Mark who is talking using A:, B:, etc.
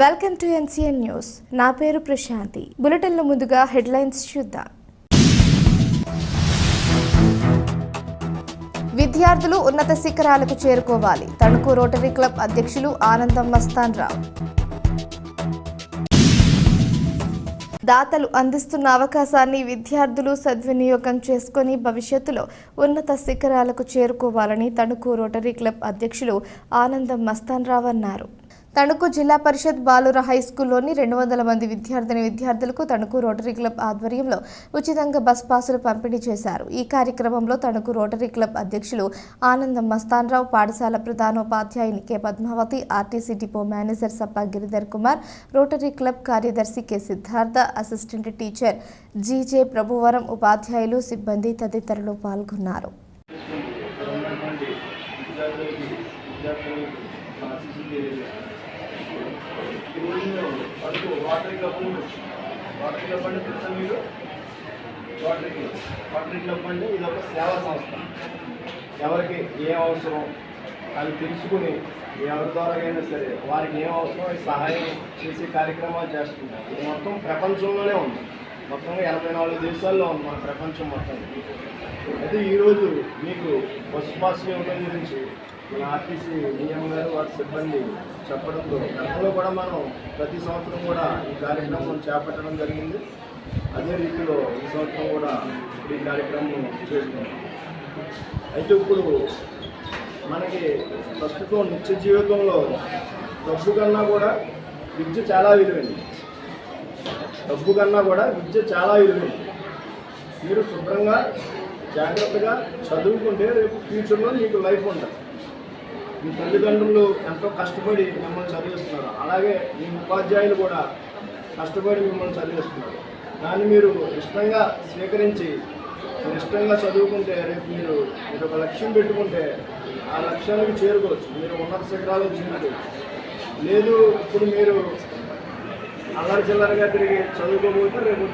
A: Welcome to NCN news. నా పేరు ప్రశాంతి. బులెటిన్లో ముందుగా హెడ్లైన్స్ చూద్దాం. విద్యార్థులు ఉన్నత శిఖరాలకు చేరుకోవాలి. తణుకు రోటరీ క్లబ్ అధ్యక్షులు ఆనందం మస్తాన్ రావు. దాతలు అందిస్తున్న అవకాశాన్ని విద్యార్థులు సద్వినియోగం చేసుకుని భవిష్యత్తులో ఉన్నత శిఖరాలకు చేరుకోవాలని తణుకు రోటరీ క్లబ్ అధ్యక్షులు ఆనందం మస్తాన్ రావు అన్నారు. తణుకు జిల్లా పరిషత్ బాలుర హై స్కూల్లోని రెండు వందల మంది విద్యార్థిని విద్యార్థులకు తణుకు రోటరీ క్లబ్ ఆధ్వర్యంలో ఉచితంగా బస్ పాసులు పంపిణీ చేశారు. ఈ కార్యక్రమంలో తణుకు రోటరీ క్లబ్ అధ్యక్షులు ఆనందం మస్తాన్రావు పాఠశాల ప్రధానోపాధ్యాయుని K. Padmavathi RTC depot manager Sappa Giridhar Kumar rotary club కార్యదర్శి K. Siddhartha assistant teacher GJ Prabhuvaram ఉపాధ్యాయులు సిబ్బంది తదితరులు పాల్గొన్నారు.
B: ఉన్నటువంటి విద్యార్థులకి విద్యార్థులకి క్లబ్ వాటరీ క్లబ్ అంటే తెలుసా మీరు వాటరీ క్లబ్ వాటరీ క్లబ్ అంటే ఇది ఒక సేవా సంస్థ ఎవరికి ఏం అవసరం అది తెలుసుకుని ఎవరి ద్వారా అయినా సరే వారికి ఏం అవసరం సహాయం చేసే కార్యక్రమాలు చేస్తున్నారు ఇది మొత్తం ప్రపంచంలోనే ఉంది మొత్తంగా ఎనభై నాలుగు దేశాల్లో ఉంది మన ప్రపంచం మొత్తం అయితే ఈరోజు మీకు బస్సు పాస్ ఇవ్వడం గురించి మన ఆర్టీసీ నియమ గారు వారి సిబ్బంది చెప్పడంతో గతంలో కూడా మనం ప్రతి సంవత్సరం కూడా ఈ కార్యక్రమం చేపట్టడం జరిగింది. అదే రీతిలో ఈ సంవత్సరం కూడా ఈ కార్యక్రమం చేస్తున్నాం. అయితే ఇప్పుడు మనకి ప్రస్తుతం నిత్య జీవితంలో డబ్బు కన్నా కూడా విద్య చాలా విలువైంది. డబ్బు కన్నా కూడా విద్య చాలా విలువైంది. మీరు శుభ్రంగా జాగ్రత్తగా చదువుకుంటే రేపు ఫ్యూచర్లో మీకు లైఫ్ ఉంటుంది మీ తల్లిదండ్రులు ఎంతో కష్టపడి మిమ్మల్ని చదివిస్తున్నారు. అలాగే మీ ఉపాధ్యాయులు కూడా కష్టపడి మిమ్మల్ని చదివిస్తున్నారు. దాన్ని మీరు ఇష్టంగా స్వీకరించి మీరు ఇష్టంగా చదువుకుంటే రేపు మీరు మీరు ఒక లక్ష్యం పెట్టుకుంటే ఆ లక్ష్యానికి చేరుకోవచ్చు. మీరు ఉన్నత శిఖరాలు చేరుకోవచ్చు. లేదు ఇప్పుడు మీరు అల్లరి చిల్లరగా తిరిగి చదువుకోబోతే రేపు